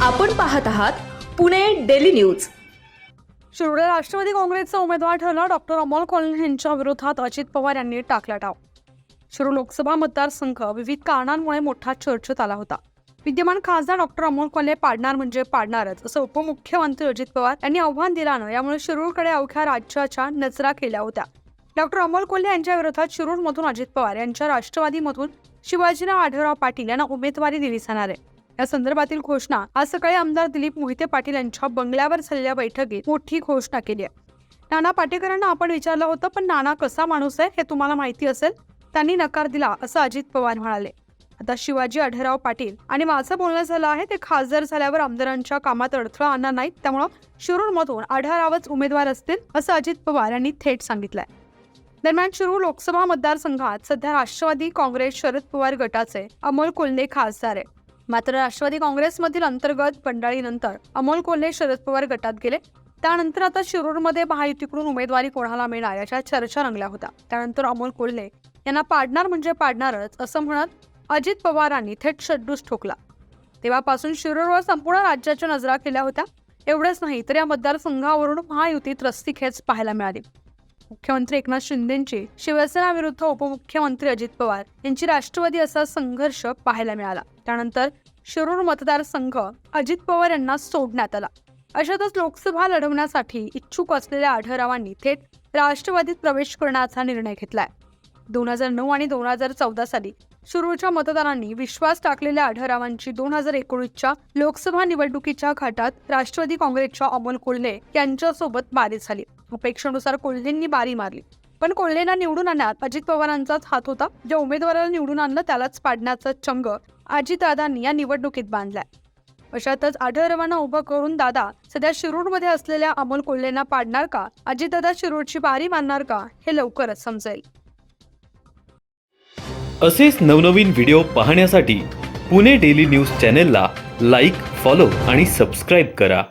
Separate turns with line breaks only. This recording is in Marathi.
आपण पाहत आहात पुणे डेली न्यूज.
शिरोडे राष्ट्रवादी काँग्रेसचा उमेदवार ठरला डॉक्टर अमोल कोल्हे यांच्या विरोधात अजित पवार यांनी टाकला टाव शिरोड लोकसभा मतदारसंघ विविध कारणांमुळे मोठा चर्चेत आला होता. विद्यमान खासदार डॉक्टर अमोल कोल्हे पाडणार म्हणजे पाडणारच असं उपमुख्यमंत्री अजित पवार यांनी आव्हान दिल्यानं यामुळे शिरूरकडे अवघ्या राज्याच्या नजरा केल्या होत्या. डॉक्टर अमोल कोल्हे यांच्या विरोधात शिरूरमधून अजित पवार यांच्या राष्ट्रवादीमधून शिवाजीराव आढळराव पाटील यांना उमेदवारी दिली जाणार आहे. या संदर्भातील घोषणा आज सकाळी आमदार दिलीप मोहिते पाटील यांच्या बंगल्यावर झालेल्या बैठकीत मोठी घोषणा केली आहे. नाना पाटेकरांना आपण विचारलं होतं पण नाना कसा माणूस आहे हे तुम्हाला माहिती असेल त्यांनी नकार दिला असं अजित पवार म्हणाले. आता शिवाजी आढळराव पाटील आणि माझं बोलणं झालं आहे ते खासदार झाल्यावर आमदारांच्या कामात अडथळा आणणार नाहीत त्यामुळं शिरूरमधून आढळरावच उमेदवार असतील असं अजित पवार यांनी थेट सांगितलंय. दरम्यान शिरूर लोकसभा मतदारसंघात सध्या राष्ट्रवादी काँग्रेस शरद पवार गटाचे अमोल कोल्हे खासदार आहे मात्र राष्ट्रवादी काँग्रेसमधील अंतर्गत बंडाळीनंतर अमोल कोल्हे शरद पवार गटात गेले. त्यानंतर आता शिरूरमध्ये महायुतीकडून उमेदवारी कोणाला मिळणार याच्या चर्चा रंगल्या होत्या. त्यानंतर अमोल कोल्हे यांना पाडणार म्हणजे पाडणारच असं म्हणत अजित पवारांनी थेट शड्डूस ठोकला. तेव्हापासून शिरूरवर संपूर्ण राज्याच्या नजरा केल्या होत्या. एवढंच नाही तर या मतदारसंघावरून महायुतीत रस्तीखेच पाहायला मिळाली. मुख्यमंत्री एकनाथ शिंदेची शिवसेना विरुद्ध उपमुख्यमंत्री अजित पवार यांची राष्ट्रवादी असा संघर्ष पाहायला मिळाला. त्यानंतर शिरूर मतदारसंघ अजित पवार यांना सोडण्यात आला. अशातच लोकसभा लढवण्यासाठी इच्छुक असलेल्या आढळरावांनी थेट राष्ट्रवादीत प्रवेश करण्याचा निर्णय घेतलाय. दोन हजार नऊ आणि दोन हजार चौदा साली शिरूरच्या मतदारांनी विश्वास टाकलेल्या आढळरावांची दोन हजार एकोणीसच्या लोकसभा निवडणुकीच्या घाटात राष्ट्रवादी काँग्रेसच्या अमोल कोल्हे यांच्यासोबत बारी झाली. अपेक्षेनुसार कोल्हेंनी बारी मारली. पण कोल्हेंना निवडून आणण्यात अजित पवारांचाच हात होता. ज्या उमेदवाराला निवडून आणलं त्यालाच पाडण्याचा चंग अजितदादांनी या निवडणुकीत बांधलाय. अशातच आढळरावांना उभं करून दादा सध्या शिरूरमध्ये असलेल्या अमोल कोल्हेंना पाडणार का? अजितदादा शिरूरची बारी मारणार का? हे लवकरच समजेल.
असेच नवनवीन व्हिडिओ पाहण्यासाठी पुणे डेली न्यूज चॅनेलला लाईक फॉलो आणि सबस्क्राईब करा.